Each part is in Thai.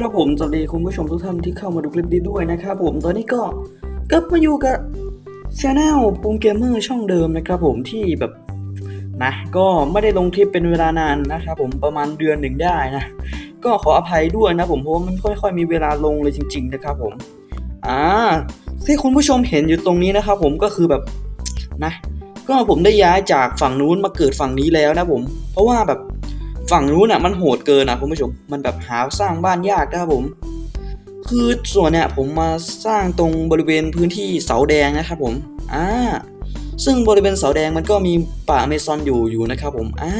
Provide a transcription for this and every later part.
ครับผมสวัสดีคุณผู้ชมทุกท่านที่เข้ามาดูคลิปนี้ด้วยนะครับผมตอนนี้ก็กลับมาอยู่กับช anel ปูมเกมเมอร์ช่องเดิมนะครับผมที่แบบนะก็ไม่ได้ลงคลิปเป็นเวลานานนะครับผมประมาณเดือนหนึ่งได้นะก็ขออภัยด้วยนะผมเพราะว่ามันค่อย ๆ มีเวลาลงเลยจริง ๆ นะครับผมอ่าที่คุณผู้ชมเห็นอยู่ตรงนี้นะครับผมก็คือแบบนะ ก็ผมได้ย้ายจากฝั่งนู้นมาเกิดฝั่งนี้แล้วนะผม เพราะว่าแบบ ฝั่งนู้นอะมันโหดเกินนะคุณผู้ชมมันแบบหาสร้างบ้านยากนะครับผม คือส่วนเนี่ยผมมาสร้างตรงบริเวณพื้นที่เสาแดงนะครับผมอ่าซึ่งบริเวณเสาแดงมันก็มีป่าอเมซอนอยู่อยู่นะครับผมอ่า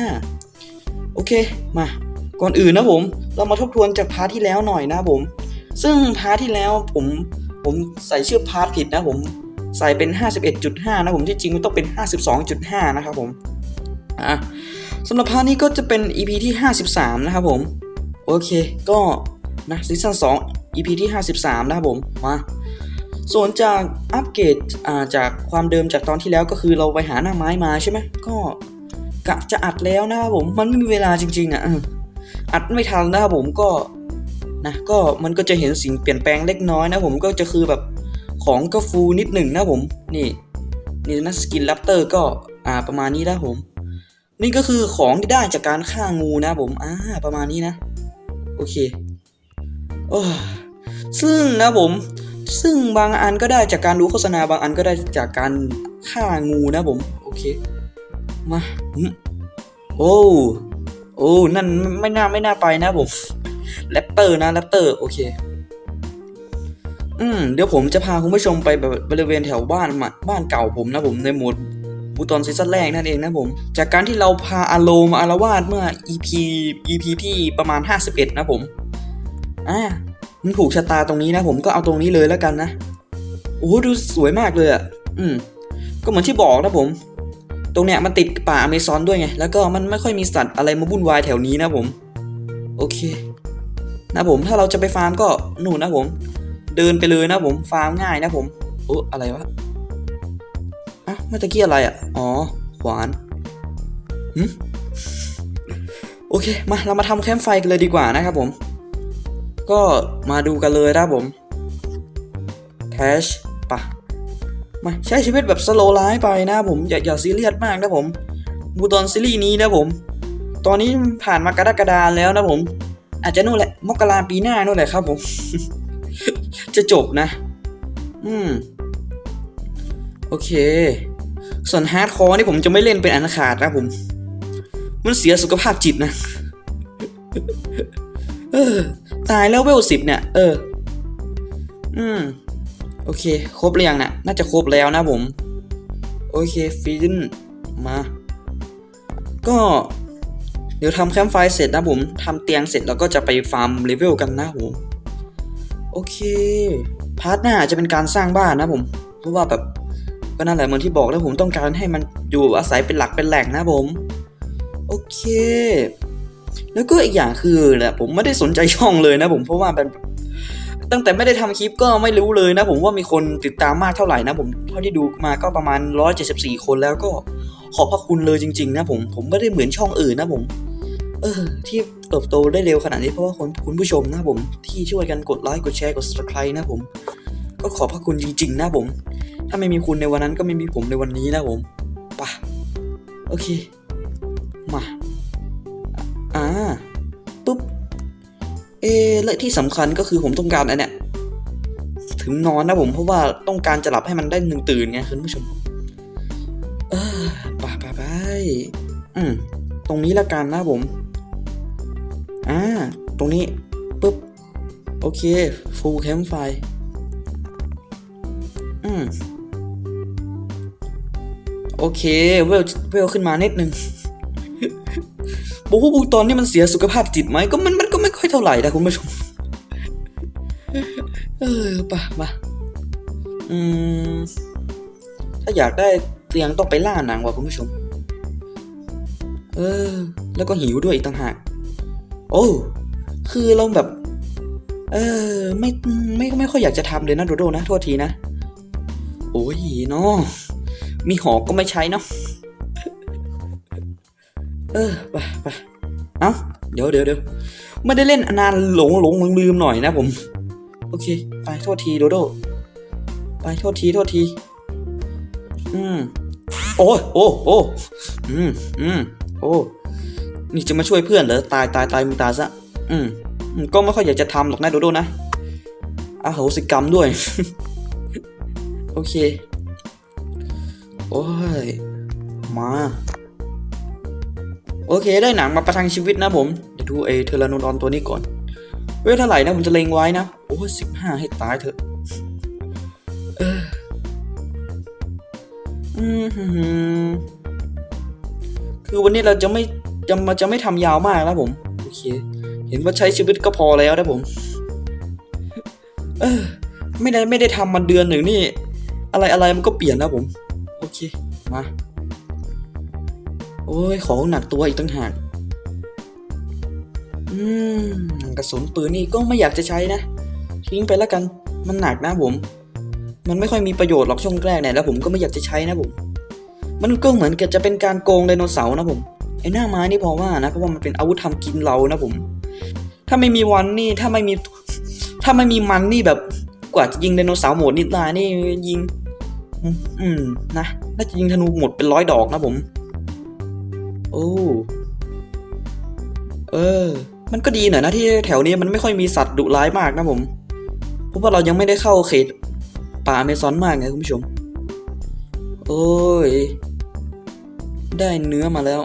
โอเคมาก่อนอื่นนะผม เรามาทบทวนจากพาร์ทที่แล้วหน่อยนะผม ซึ่งพาร์ทที่แล้วผมผมใส่ชื่อพาร์ทผิดนะผมใส่เป็น 51.5 นะผมที่จริงมันต้องเป็น 52.5 นะครับผมอะ สำหรับพาร์ทนี้ก็จะเป็น EP ที่ 53 นะครับผม โอเค ก็นะซีซั่น2 EP ที่ 53 นะครับผม มาส่วนจากอัปเกรดจากความเดิมจากตอนที่แล้วก็คือเราไปหาหน้าไม้มาใช่ไหมก็กะจะอัดแล้วนะครับผมมันไม่มีเวลาจริง ๆอะอัดไม่ทันนะครับผมก็นะก็มันก็จะเห็นสิ่งเปลี่ยนแปลงเล็กน้อยนะผมก็จะคือแบบของก็ฟูนิดหนึ่งนะผมนี่นี่นะสกินแรปเตอร์ก็อ่าประมาณนี้นะผม นี่ก็คือของที่ได้จากการฆ่างูนะผมอ่าประมาณนี้นะ โอเคโอ้ซึ่งนะผม ซึ่งบางอันก็ได้จากการดูโฆษณาบางอันก็ได้จากการฆ่างูนะผม โอเค มาอืมโอ้โอ้นั่นไม่น่าไม่น่าไปนะผมแรปเตอร์นะแรปเตอร์โอเค อืมเดี๋ยวผมจะพาคุณผู้ชมไปแบบบริเวณแถวบ้านมาบ้านเก่าผมนะผมในหมด บูตอนซีซั่นแรกนั่นเองนะผม จากการที่เราพาอาโลมาอารวาสเมื่อ EP EP ที่ประมาณ 51 นะผมอ่ามันถูกชะตาตรงนี้นะผมก็เอาตรงนี้เลยแล้วกันนะโอ้ดูสวยมากเลยอะอืม ก็เหมือนที่บอกนะผม ตรงเนี้ยมันติดป่าอเมซอนด้วยไง แล้วก็มันไม่ค่อยมีสัตว์อะไรมาวุ่นวายแถวนี้นะผม โอเค นะผมถ้าเราจะไปฟาร์มก็หนู่นนะผม เดินไปเลยนะผม ฟาร์มง่ายนะผมโอ้อะไรวะ อะเมื่อตะกี้อะไรอะ อ๋อ ขวานหึโอเค มาเรามาทำแคมป์ไฟกันเลยดีกว่านะครับผม ก็มาดูกันเลยนะผมแคชปะมาใช้ชีวิตแบบสโลไลฟ์ไปนะผม อย่าอย่าซีเรียสมากนะผมบูตอนซีรีส์นี้นะผม ตอนนี้ผ่านมากรกฎาแล้วนะผม อาจจะนู่นแหละมกราปีหน้านู่นแหละครับผม จะจบนะ อืม โอเค ส่วนฮาร์ดคอร์นี่ผมจะไม่เล่นเป็นอันขาดนะผม มันเสียสุขภาพจิตนะเออตายแล้วเวลสิบเนี่ย เออ อืม โอเค ครบหรือยังนะ่ะ น่าจะครบแล้วนะผม โอเคฟินมา ก็ เดี๋ยวทำแคมป์ไฟเสร็จนะผมทำเตียงเสร็จแล้วก็จะไปฟาร์มเลเวลกันนะผมโอเค พาร์ทหน้าจะเป็นการสร้างบ้านนะผม เพราะว่าแบบ ก็นั่นแหละเหมือนที่บอกแล้วผมต้องการให้มันอยู่อาศัยเป็นหลักเป็นแหล่งนะผม โอเค แล้วก็อีกอย่างคือเนี่ยผมไม่ได้สนใจช่องเลยนะ ผมเพราะว่าเป็นตั้งแต่ไม่ได้ทำคลิปก็ไม่รู้เลยนะ ผมว่ามีคนติดตามมากเท่าไหร่นะ ผมเท่าที่ดูมาก็ประมาณ 174 คนแล้วก็ขอบพระคุณเลยจริง ๆ นะผมผมไม่ได้เหมือนช่องอื่นนะผม เออ ที่เติบโตได้เร็วขนาดนี้เพราะว่าคนคุณผู้ชมนะผมที่ช่วยกันกดไลค์กดแชร์กด subscribe นะผม ก็ขอบพระคุณจริง ๆ นะผม ถ้าไม่มีคุณในวันนั้นก็ไม่มีผมในวันนี้นะผมปะโอเค มา อ่า ปุ๊บ เอและที่สำคัญก็คือผมต้องการอันเนี้ยถึงนอนนะผม เพราะว่าต้องการจะหลับให้มันได้หนึ่งตื่นไงคุณผู้ชม เออไปไปไปอืม ตรงนี้ละกันนะผม อ่า ตรงนี้ ปุ๊บ โอเค full camp fire อืม โอเค เวลเวลขึ้นมานิดนึงบอกว่าบูตอนนี้มันเสียสุขภาพจิตไหมก็มันมันก็ไม่ค่อยเท่าไหร่นะคุณผู้ชม เออป่ะมาอืม ถ้าอยากได้เตียงต้องไปล่าหนังว่ะคุณผู้ชม เออ แล้วก็หิวด้วยอีกต่างหาก โอ้คือเราแบบ เออ ไม่ไม่ไม่ค่อยอยากจะทำเลยนะโดโดนะโทษทีนะ โอ้ยเนาะ มีหอกก็ไม่ใช้เนาะเออไปไปเอ้าเดี๋ยวเดี๋ยวเดี๋ยวไม่ได้เล่นนานหลงหลงลืมลืมหน่อยนะผม โอเค ไปโทษทีโดโด ไปโทษทีโทษที อืมโอ้โอ้โอ้อืมอืมโอ้นี่จะมาช่วยเพื่อนเหรอตายตายตายมึงตายซะอืมอืมก็ไม่ค่อยอยากจะทำหรอกนะโดโดนะอาโหสิกรรมด้วย โอเค โอ้ย มา โอเคได้หนังมาประทังชีวิตนะผมเดี๋ยวดูเอเทอร์โนดอนตัวนี้ก่อน เวทเท่าไหร่นะผมจะเลงไว้นะ โอ้สิบห้าให้ตายเถอะเอออืมหืมคือวันนี้เราจะไม่จะมาจะไม่ทำยาวมากนะผม โอเค เห็นว่าใช้ชีวิตก็พอแล้วนะผม เออ ไม่ได้ไม่ได้ทำมาเดือนหนึ่งนี่ อะไรอะไรมันก็เปลี่ยนนะผม โอเค มา โอ้ย ของหนักตัวอีกตั้งหากอืมกระสุนปืนนี่ก็ไม่อยากจะใช้นะ ทิ้งไปแล้วกัน มันหนักนะผม มันไม่ค่อยมีประโยชน์หรอกช่วงแรกเนี่ยแล้วผมก็ไม่อยากจะใช้นะผม มันก็เหมือนกับจะเป็นการโกงไดโนเสาร์นะผมไอ้หน้าไม้นี่พอว่านะเพราะว่ามันเป็นอาวุธทำกินเรานะผม ถ้าไม่มีวันนี่ถ้าไม่มี ถ้าไม่มีมันนี่แบบกว่าจะยิงไดโนเสาร์หมดนิดตานี่ยิง อืมนะน่าจะยิงธนูหมดเป็นร้อยดอกนะผม โอ้เออ มันก็ดีหน่อยนะที่แถวนี้มันไม่ค่อยมีสัตว์ดุร้ายมากนะผมเพราะว่าเรายังไม่ได้เข้าเขตป่าอเมซอนมากไงคุณผู้ชม โอ้ย ได้เนื้อมาแล้ว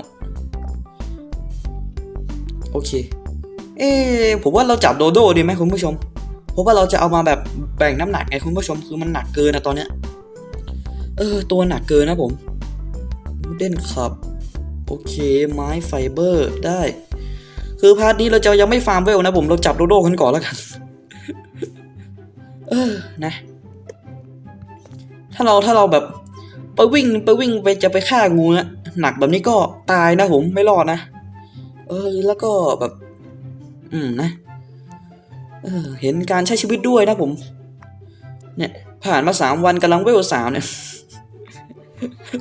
โอเค เอ๊ผมว่าเราจับโดโดดีไหมคุณผู้ชม เพราะว่าเราจะเอามาแบบแบ่งน้ำหนักไงคุณผู้ชม คือมันหนักเกินนะตอนเนี้ย เออ ตัวหนักเกินนะผมเด่นครับ โอเค ไม้ไฟเบอร์ได้ คือพาร์ทนี้เราจะยังไม่ฟาร์มเวลนะผม เราจับโดโดกันก่อนแล้วกัน เออ นะ ถ้าเราถ้าเราแบบไปวิ่งไปวิ่งไปจะไปฆ่างูนะหนักแบบนี้ก็ตายนะผมไม่รอดนะ เออ แล้วก็แบบ อืมนะเออเห็นการใช้ชีวิตด้วยนะผม เนี่ย ผ่านมาสามวันกำลังเวลสามเนี่ย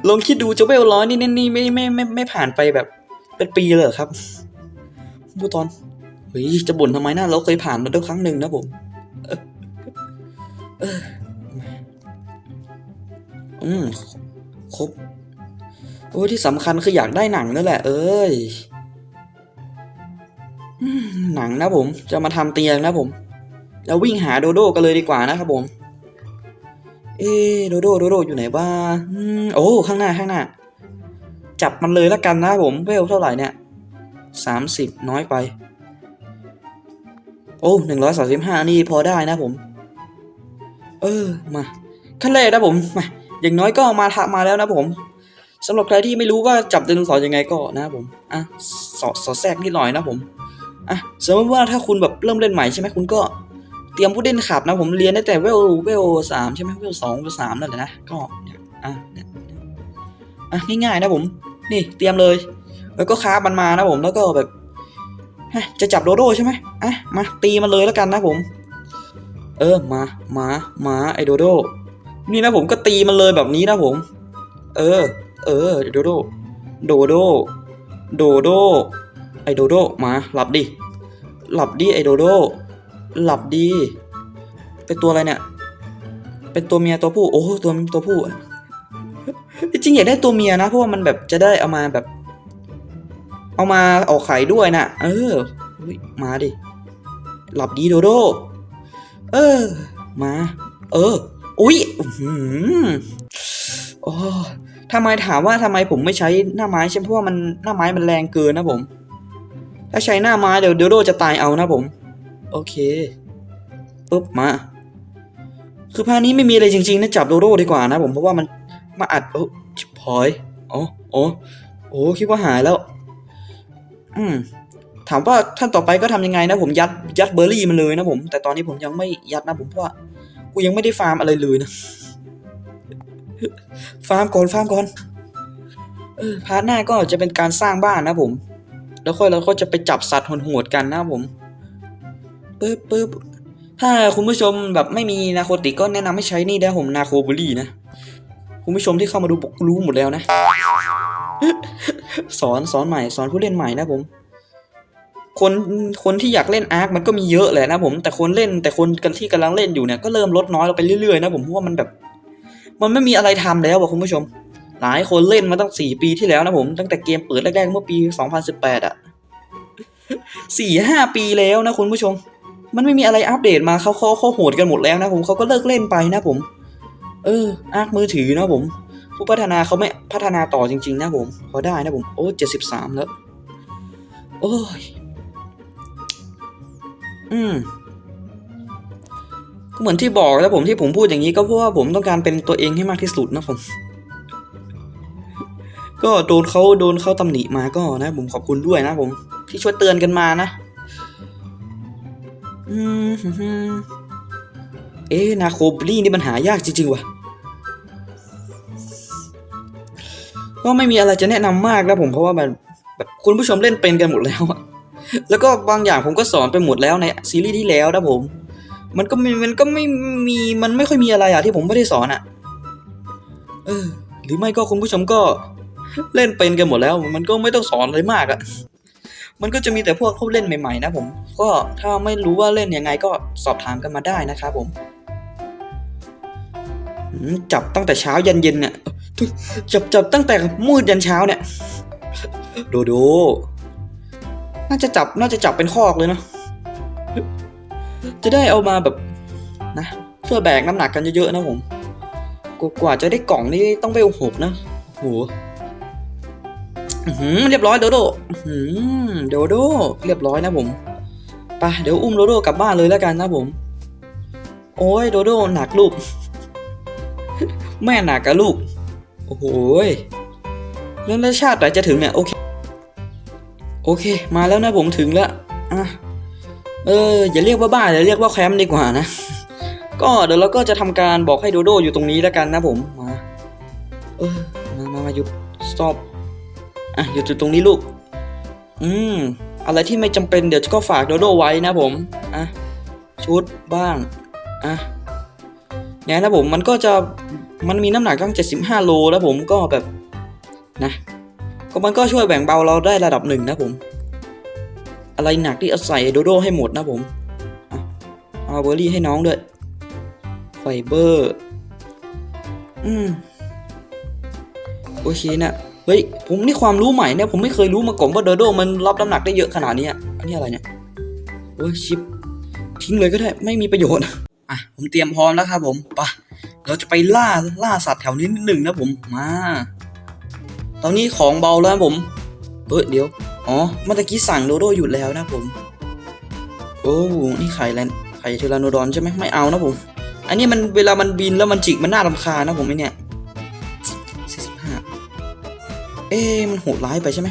ลองคิดดูจะเวลร้อยนี่นี่ไม่ไม่ไม่ไม่ผ่านไปแบบ เป็นปีเลยเหรอครับบูตอนเฮ้ยจะบ่นทำไมนะเราเคยผ่านมาด้วยครั้งหนึ่งนะผมเออเอออืมครบโอ้ที่สำคัญคืออยากได้หนังนั่นแหละ เอ้ยอืมหนังนะผม จะมาทำเตียงนะผม แล้ววิ่งหาโดโด้กันเลยดีกว่านะครับผม เอ๊โดโดโดโดอยู่ไหนบ้างโอ้ข้างหน้าข้างหน้า จับมันเลยละกันนะผมเวลเท่าไหร่เนี่ยสามสิบน้อยไป โอ้หนึ่งร้อยสาสิบห้านี่พอได้นะผม เออมาขั้นแรกนะผมมาอย่างน้อยก็มาทะมาแล้วนะผมสำหรับใครที่ไม่รู้ว่าจับไดโนเสาร์ยังไงก็นะผมอะสอสอแทรกนิดหน่อยนะผมอะสมมติว่าถ้าคุณแบบเริ่มเล่นใหม่ใช่ไหมคุณก็ เตรียมผู้เล่นขับนะ ผมเรียนได้แต่เวลเวลสามใช่ไหมเวลสองเวลสามนั่นแหละนะก็อะอะง่ายๆนะผม นี่เตรียมเลย แล้วก็ค้ามันมานะผมแล้วก็แบบฮะจะจับโดโดใช่ไหมอะมาตีมันเลยแล้วกันนะผม เออมามามาไอโดโดนี่นะผมก็ตีมันเลยแบบนี้นะผม เออ เออโดโดโดโดโดโดไอโดโดมาหลับดิหลับดิไอโดโด หลับดี เป็นตัวอะไรเนี่ย เป็นตัวเมียตัวผู้ โอ้ตัวตัวผู้จริงๆอยากได้ตัวเมียนะ เพราะว่ามันแบบจะได้เอามาแบบ เอามาออกไข่ด้วยนะเอออุ๊ยมาดิ หลับดีโดโด เออ มา เออ อุ้ยอื้อหือโอ้ทำไมถามว่าทำไมผมไม่ใช้หน้าไม้ใช่เพราะว่ามันหน้าไม้มันแรงเกินนะผม ถ้าใช้หน้าไม้เดี๋ยวโดโดจะตายเอานะผม โอเคปุ๊บมา คือพาคนี้ไม่มีอะไรจริงๆนะจับโดโดดีกว่านะผมเพราะว่ามันมาอัดโอ้ชิบหอยอ๋อโอ้โอ้คิดว่าหายแล้ว อืมถามว่าท่านต่อไปก็ทำยังไงนะผมยัดยัดเบอร์รี่มันเลยนะผม แต่ตอนนี้ผมยังไม่ยัดนะผมเพราะว่ากูยังไม่ได้ฟาร์มอะไรเลยนะ ฟาร์มก่อนฟาร์มก่อนเออพาร์ทหน้าก็จะเป็นการสร้างบ้านนะผม แล้วค่อยเราก็จะไปจับสัตว์โหดๆกันนะผม ปึ๊บปึ๊บถ้าคุณผู้ชมแบบไม่มีนาโคติกก็แนะนำให้ใช้นี่ได้ผมนาโคบุรี่นะ คุณผู้ชมที่เข้ามาดูบอกรู้หมดแล้วนะ สอนสอนใหม่สอนผู้เล่นใหม่นะผม คนคนที่อยากเล่นอาร์คมันก็มีเยอะแหละนะผม แต่คนเล่นแต่คนกันที่กำลังเล่นอยู่เนี่ยก็เริ่มลดน้อยลงไปเรื่อยๆนะผมเพราะว่ามันแบบ มันไม่มีอะไรทำแล้วอะคุณผู้ชม หลายคนเล่นมาตั้งสี่ปีที่แล้วนะผมตั้งแต่เกมเปิดแรกๆเมื่อปี2018อะสี่ห้าปีแล้วนะคุณผู้ชม มันไม่มีอะไรอัปเดตมาเขาเขาเขาโหดกันหมดแล้วนะผมเขาก็เลิกเล่นไปนะผม เอออาร์คมือถือนะผม ผู้พัฒนาเขาไม่พัฒนาต่อจริง ๆ นะผมพอได้นะผมโอ้เจ็ดสิบสามแล้ว โอ้ย อืมก็เหมือนที่บอกแล้วผมที่ผมพูดอย่างนี้ก็เพราะว่าผมต้องการเป็นตัวเองให้มากที่สุดนะผม ก็โดนเขาโดนเขาตำหนิมาก็นะ ผมขอบคุณด้วยนะผม ที่ช่วยเตือนกันมานะ อืมฮึ่มเอ๊ะนาโคบลี่นี่มันหายากจริงๆว่ะ ก็ไม่มีอะไรจะแนะนำมากนะผมเพราะว่ามันแบบคุณผู้ชมเล่นเป็นกันหมดแล้วอะแล้วก็บางอย่างผมก็สอนไปหมดแล้วในซีรีส์ที่แล้วนะผม มันก็ไม่มันก็ไม่มีมันไม่ค่อยมีอะไรอะที่ผมไม่ได้สอนอะเออ หรือไม่ก็คุณผู้ชมก็ เล่นเป็นกันหมดแล้ว มันก็ไม่ต้องสอนอะไรมากอะ มันก็จะมีแต่พวกเขาเล่นใหม่ๆนะผม ก็ถ้าไม่รู้ว่าเล่นยังไงก็สอบถามกันมาได้นะครับผมจับตั้งแต่เช้ายันเย็นเนี่ยจับจับตั้งแต่มืดยันเช้าเนี่ยดโดน่าจะจับน่าจะจับเป็นคอกเลยเนาะจะได้เอามาแบบนะเพื่อแบกน้ำหนักกันเยอะๆนะผมกว่าจะได้กล่องนี่ต้องไปหกนะโหอื้อหือ เรียบร้อยโดโดโดโดเรียบร้อยนะผมไปเดี๋ยวอุ้มโดโดกลับบ้านเลยแล้วกันนะผม โอ้ยโดโดหนักลูก แม่หนักกับลูก โอ้โหยแล้วแล้วชาติไหนจะถึงเนี่ยโอเค โอเค มาแล้วนะผมถึงแล้วอะเอออย่าเรียกว่าบ้านอย่าเรียกว่าแคมป์ดีกว่านะ ก็เดี๋ยวเราก็จะทำการบอกให้โดโดอยู่ตรงนี้แล้วกันนะผม มา เออ มา มา มาหยุด stop อะหยุดอยู่ตรงนี้ลูก อืม อะไรที่ไม่จำเป็นเดี๋ยวก็ฝากโดโดไว้นะผม อะ ชุดบ้าง อะเนี่ยนะผมมันก็จะมันมีน้ำหนักตั้ง 75 โลแล้วผมก็แบบนะ ก็มันก็ช่วยแบ่งเบาเราได้ระดับหนึ่งนะผม อะไรหนักที่เอาใส่โดโดให้หมดนะผมอะเอาเบอร์รี่ให้น้องด้วย ไฟเบอร์ อืม โอเคนะ เฮ้ยผมนี่ความรู้ใหม่เนี่ยผมไม่เคยรู้มาก่อนว่าโดโดมันรับน้ำหนักได้เยอะขนาดนี้อันนี้อะไรเนี่ยโอ้ยชิปทิ้งเลยก็ได้ไม่มีประโยชน์อะผมเตรียมพร้อมแล้วครับผมไปะเราจะไปล่าล่าสัตว์แถวนี้นิดหนึ่งนะผมมาตอนนี้ของเบาแล้วผมเฮ้ยเดี๋ยวอ๋อเมื่อตะกี้สั่งโดโดหยุดแล้วนะผม โอ้นี่ไข่แลนไข่เทราโนดอนใช่ไหมไม่เอานะผม อันนี้มันเวลามันบินแล้วมันจิกมันน่ารำคาญนะผมไอเนี่ย เอ๊มันโหดร้ายไปใช่ไหม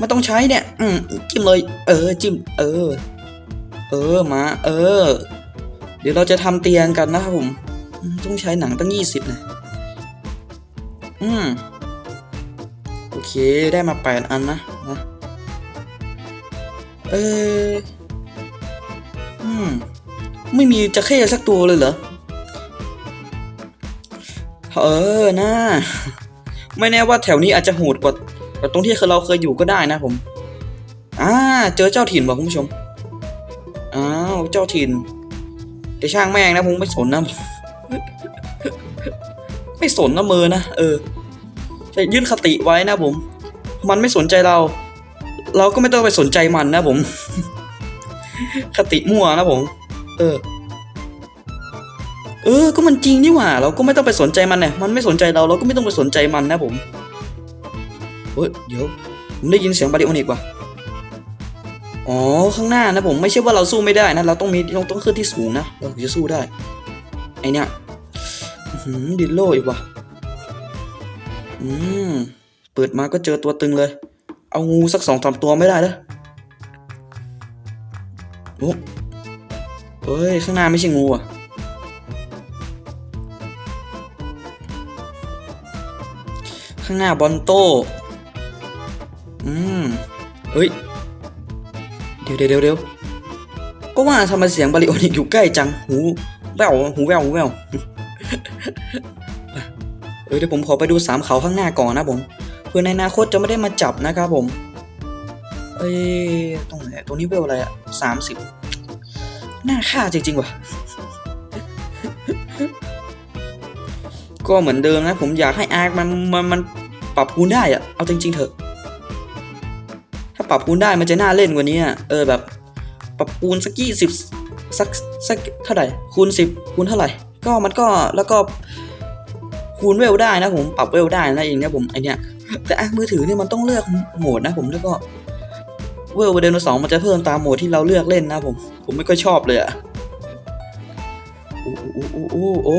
มันต้องใช้เนี่ย อืมจิ้มเลย เออ จิ้ม เออ เออ มา เออ เดี๋ยวเราจะทำเตียงกันนะครับผมอืมต้องใช้หนังตั้งยี่สิบนะ อืม โอเค ได้มาแปดอันนะนะ เออ อืม ไม่มีจะเข้สักตัวเลยเหรอ เออ น่า ไม่แน่ว่าแถวนี้อาจจะโหดกว่ากว่ตรงที่เราเคยอยู่ก็ได้นะผมอ่าเจอเจ้าถิ่นบอกคุณผู้ชมอ้าวเจ้าถิ่นแต่ช่างแม่งนะผมไม่สนนะไม่สนนะมือนะเออจะยึดคติไว้นะผม มันไม่สนใจเรา เราก็ไม่ต้องไปสนใจมันนะผม คติมั่วนะผม เออ เออ ก็มันจริงนี่หว่า เราก็ไม่ต้องไปสนใจมันเนี่ยมันไม่สนใจเราเราก็ไม่ต้องไปสนใจมันนะผมเฮ้ยเดี๋ยวผมได้ยินเสียงบาริโอนิกว่ะอ๋อ ข้างหน้านะผมไม่ใช่ว่าเราสู้ไม่ได้นะ เราต้องมีเราต้องขึ้นที่สูงนะ เราถึงจะสู้ได้ ไอเนี้ยหือดินโลอีกว่ะ อืม เปิดมาก็เจอตัวตึงเลย เอางูสักสองสามตัวไม่ได้เหรอโอ้เฮ้ย ข้างหน้าไม่ใช่งูอะางหน้าบอลโต้ อืม เฮ้ย เดี๋ยวเดี๋ยวเดี๋ยวก็ว่าทำไมเสียงบาริโอนิกอยู่ใกล้จัง หูแววหูแววหูแววเออเดี๋ยวผมขอไปดูสามเขาข้างหน้าก่อนนะผม เพื่อในอนาคตจะไม่ได้มาจับนะครับผม เอเอ้ยตรงไหนตรงนี้เวลอะไรอะสามสิบน่าฆ่าจริงๆว่ะก็เหมือนเดิมนะ ผมอยากให้อาร์คมันมันมัน ปรับปูนได้อะเอาจริงๆเถอะ ถ้าปรับปูนได้มันจะน่าเล่นกว่านี้อะเออแบบ ปรับปูนสักยี่สิบสักสักเท่าไหร่คูณสิบคูณเท่าไหร่ ก็มันก็แล้วก็คูณเวลได้นะผมปรับเวลได้นะเองนะผมไอเนี้ยแต่อะมือถือเนี่ยมันต้องเลือกโหมดนะผมแล้วก็เวลเดนสองมันจะเพิ่มตามโหมดที่เราเลือกเล่นนะผม ผมไม่ค่อยชอบเลยอะโอ้โอ้โอ้โอ้โอ้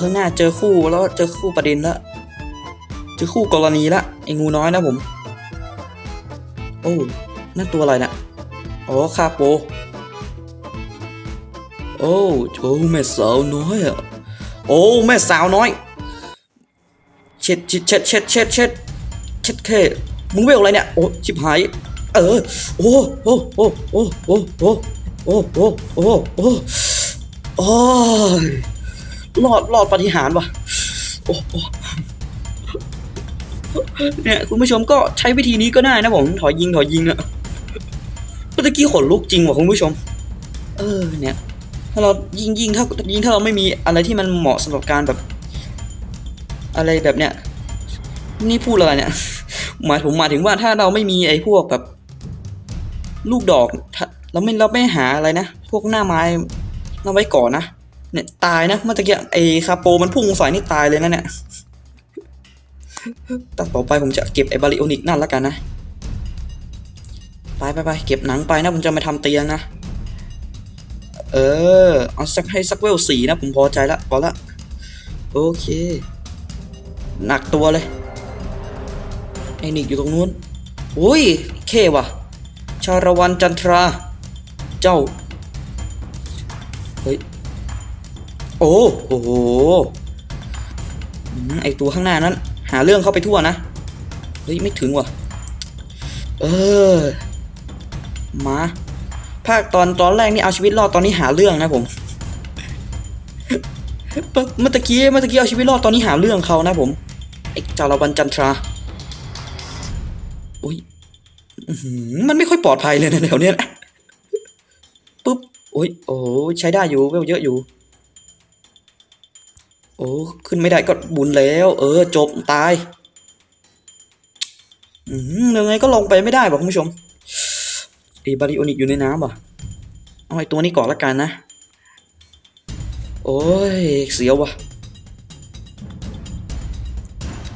ข้างหน้าเจอคู่แล้วเจอคู่ประเด็นแล้ว เจอคู่กรณีละไอ้งูน้อยนะผม โอ้นั่นตัวอะไรนะอ๋อคาโป โอ้โอแม่สาวน้อยอะโอ้แม่สาวน้อย เช็ดเช็ดเช็ดเช็ดเช็ดเช็ดเช็ดเคมึงเวลอะไรเนี่ย โอ้ชิบหาย เออ โอ้โอ้โอ้โอ้โอ้โอ้โอ้โอ้โอ้โอ้โอ้รอดรอดปฏิหารว่ะ โอ้โอ้ เนี่ยคุณผู้ชมก็ใช้วิธีนี้ก็ได้นะผมถอยยิงถอยยิงอะเมื่อกี้ขนลุกจริงว่ะคุณผู้ชม เออเนี่ย ถ้าเรายิงยิงถ้ายิงถ้าเราไม่มีอะไรที่มันเหมาะสำหรับการแบบ อะไรแบบเนี้ยนี่พูดอะไรเนี่ยหมายผมหมายถึงว่าถ้าเราไม่มีไอ้พวกแบบ ลูกดอกถ้าเราไม่เราไม่หาอะไรนะพวกหน้าไม้เอาไว้ก่อนนะเนี่ยตายนะเมื่อกี้ไอ้คาโปมันพุ่งใส่นี่ตายเลยนะเนี่ย ต่ต่อไปผมจะเก็บไอ้บาริโอนิกนั่นแล้วกันนะ ไปไปไปเก็บหนังไปนะผมจะมาทำเตียงนะ เออ เอาสักให้สักเวลสีนะผมพอใจละพอละโอเค หนักตัวเลย ไอ้นิกอยู่ตรงนู้นอุ้ยเคว่ะ ชาละวันจันทรา เจ้า เฮ้ย โอ้โหไอตัวข้างหน้านั้น หาเรื่องเข้าไปทั่วนะ เฮ้ย ไม่ถึงว่ะ เออ มา ภาคตอนตอนแรกนี่เอาชีวิตรอดตอนนี้หาเรื่องนะผม เมื่อตะกี้เมื่อตะกี้เอาชีวิตรอดตอนนี้หาเรื่องเขานะผมไอ้จารวันจันทราอุ้ยอื้อหือมันไม่ค่อยปลอดภัยเลยนะแถวเนี้ยปุ๊บโอ้ยโอ้ใช้ได้อยู่เวลเยอะอยู่ โอ้ขึ้นไม่ได้ก็บุญแล้ว เออ จบตาย อืมยังไงก็ลงไปไม่ได้บอกคุณผู้ชมไอบาริโอนิกอยู่ในน้ำว่ะเอาไอตัวนี้ก่อนละกันนะ โอ้ย เสียวว่ะ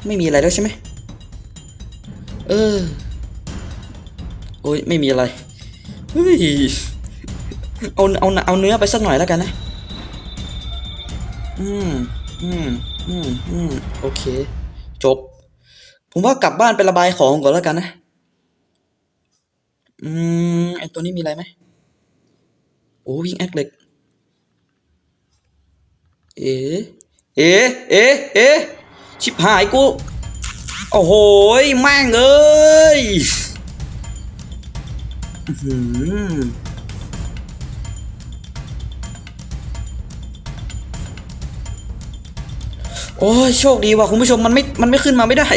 ไม่มีอะไรแล้วใช่ไหม เออ โอ้ย ไม่มีอะไร เฮ้ย เอา เอา เอาเนื้อไปสักหน่อยแล้วกันนะ อืม อืมอืมอืมโอเค จบ ผมว่ากลับบ้านไประบายของก่อนแล้วกันนะ อืมไอตัวนี้มีอะไรไหมโอ้วิ่งแอคเล็ก เอ๋เอ๋เอ๋เอ๋ชิบหายกูโอ้โหแม่งเอ้ย อื้อ โอ้ยโชคดีว่ะคุณผู้ชมมันไม่ มันไม่ขึ้นมาไม่ได้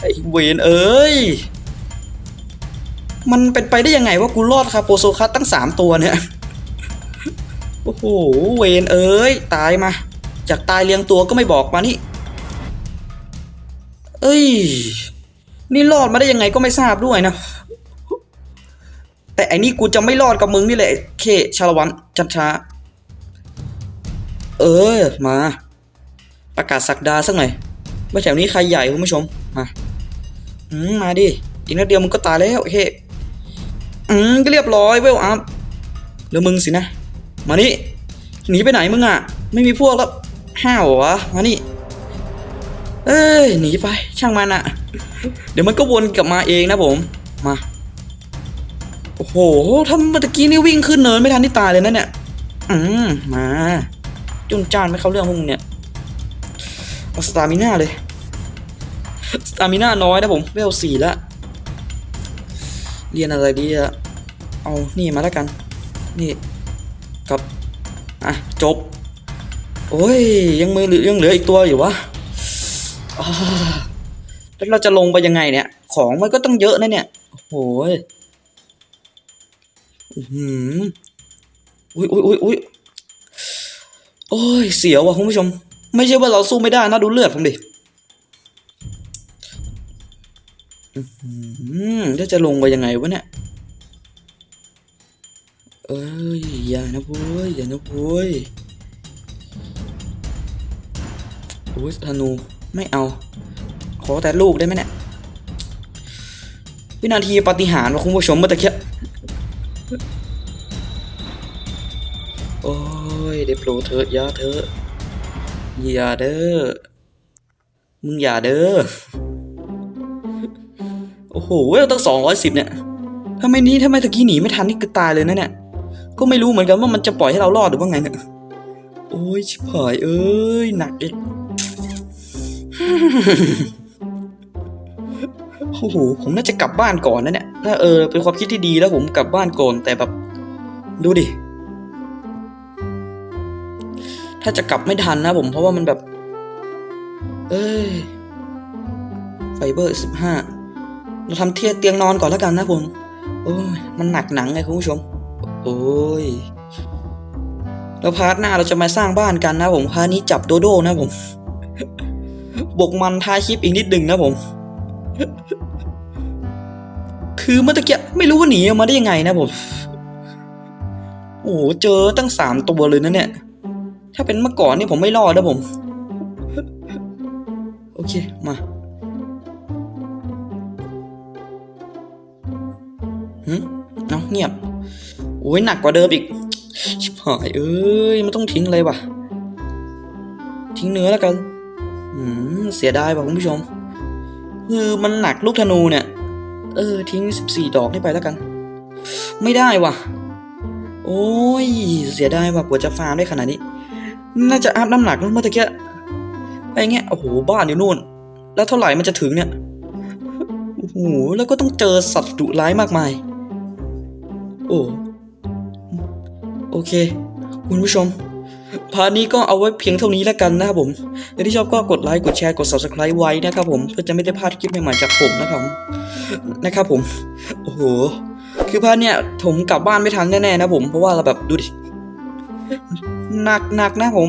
ไอ้เวนเอ้ย มันเป็นไปได้ยังไงว่ากูรอดคาโปโซคัสตั้งสามตัวเนี่ย โอ้โห เวนเอ้ย ตายมา จากตายเรียงตัวก็ไม่บอกมานี่ เอ้ย นี่รอดมาได้ยังไงก็ไม่ทราบด้วยนะ แต่อ้นี่กูจะไม่รอดกับมึงนี่แหละ เค ชาละวันจันทราเออ มา ประกาศสักดาสักหน่อยว่าแถวนี้ใครใหญ่คุณผู้ชม มาอืมมาดิ อีกนิดเดียวมึงก็ตายแล้วเฮ้อืมก็เรียบร้อยเวลอัพแล้วมึงสินะ มานี่หนีไปไหนมึงอะ ไม่มีพวกแล้วห้าววะมานี่ เอ้ยหนีไป ช่างมันอะ เดี๋ยวมันก็วนกลับมาเองนะผม มา โอ้โหถ้าเมื่อตะกี้นี่วิ่งขึ้นเนินไม่ทันที่ตายเลยนะเนี่ย อืมมาจุนจานไม่เข้าเรื่องพวกมึงเนี่ย เอาสตามิน่าเลยสตามิน่าน้อยนะผมเวลสี่แล้วเรียนอะไรดีอะเอานี่มาแล้วกัน นี่กับอะจบ โอ้ยยังมือยังเหลืออีกตัวอยู่วะแล้วเราจะลงไปยังไงเนี่ย ของมันก็ต้องเยอะนะเนี่ยโอ้ยอื้อหืออุ้ยอุ้ยอุ้ยอุ้ยโอ้ยเสียวว่ะคุณผู้ชม ไม่ใช่ว่าเราสู้ไม่ได้นะดูเลือดผมดิอืมแล้วจะลงไปยังไงวะเนี่ย เอ้ย อย่านะโว้ยอย่านะโว้ยโอ้ยธนูไม่เอา ขอแต่ลูกได้ไหมเนี่ย วินาทีปฏิหาริย์ว่ะคุณผู้ชมเมื่อตะเกียโอ้ย ได้โปรเถอะย่าเถอะ อย่าเด้อ มึงอย่าเด้อ โอ้โห เวลตั้งสองร้อยสิบเนี่ยทำไมนี้ทำไมตะกี้หนีไม่ทันนี่คือตายเลยนะเนี่ย ก็ไม่รู้เหมือนกันว่ามันจะปล่อยให้เรารอดหรือว่าไงเนี่ย โอ้ยชิบหายเอ้ยหนักอีกโอ้โห ผมน่าจะกลับบ้านก่อนนะเนี่ยน่าเออ เป็นความคิดที่ดีแล้วผมกลับบ้านก่อนแต่แบบ ดูดิ ถ้าจะกลับไม่ทันนะผมเพราะว่ามันแบบ เอ้ยไฟเบอร์สิบห้าเราทำเทียเตียงนอนก่อนแล้วกันนะผม โอ้ยมันหนักหนังไงคุณผู้ชม โอ้ยแล้วพาร์ทหน้าเราจะมาสร้างบ้านกันนะผมพาร์ทนี้จับโดโด้นะผม บกมันท้ายคลิปอีกนิดหนึ่งนะผม คือเมื่อตะเกียไม่รู้ว่าหนีออกมาได้ยังไงนะผม โอ้โหเจอตั้งสามตัวเลยนะเนี่ย ถ้าเป็นเมื่อก่อนนี่ผมไม่รอดนะผม โอเค มาหืมเนาเงียบ โอ้ยหนักกว่าเดิมอีก ชิบหายเอ้ยมันต้องทิ้งเลยว่ะ ทิ้งเนื้อแล้วกันอืมเสียดายว่ะคุณผู้ชม คือมันหนักลูกธนูเนี่ย เออ ทิ้งสิบสี่ดอกนี่ไปแล้วกัน ไม่ได้ว่ะ โอ้ย เสียดายว่ะกว่าจะฟาร์มได้ขนาดนี้ น่าจะอัพน้ำหนักเมื่อตะกี้ไอ้เงี้ยโอ้โหบ้านอยู่นู่น แล้วเท่าไหร่มันจะถึงเนี่ยโอ้โหแล้วก็ต้องเจอสัตว์ดุร้ายมากมาย โอ้โอเค คุณผู้ชม พาร์ทนี้ก็เอาไว้เพียงเท่านี้แล้วกันนะครับผมถ้าที่ชอบก็กดไลค์กดแชร์กด subscribe ไว้นะครับผมเพื่อจะไม่ได้พลาดคลิปใหม่ๆจากผมนะครับนะครับผม โอ้โหคือพาร์ทเนี้ยผมกลับบ้านไม่ทันแน่ๆนะผมเพราะว่าเราแบบดูดิ หนักหนักนะผม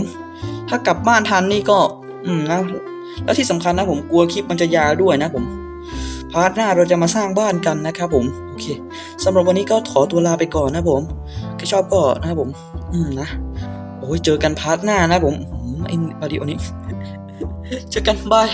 ถ้ากลับบ้านทันนี่ก็ อืมนะแล้วที่สำคัญนะผมกลัวคลิปมันจะยาวด้วยนะผมพาร์ทหน้าเราจะมาสร้างบ้านกันนะครับผมโอเคสำหรับวันนี้ก็ขอตัวลาไปก่อนนะผมใครชอบก็นะครับผม อืมนะโอ้ยเจอกันพาร์ทหน้านะผมอืมไอ้มาดิโอนี้เจอกันบาย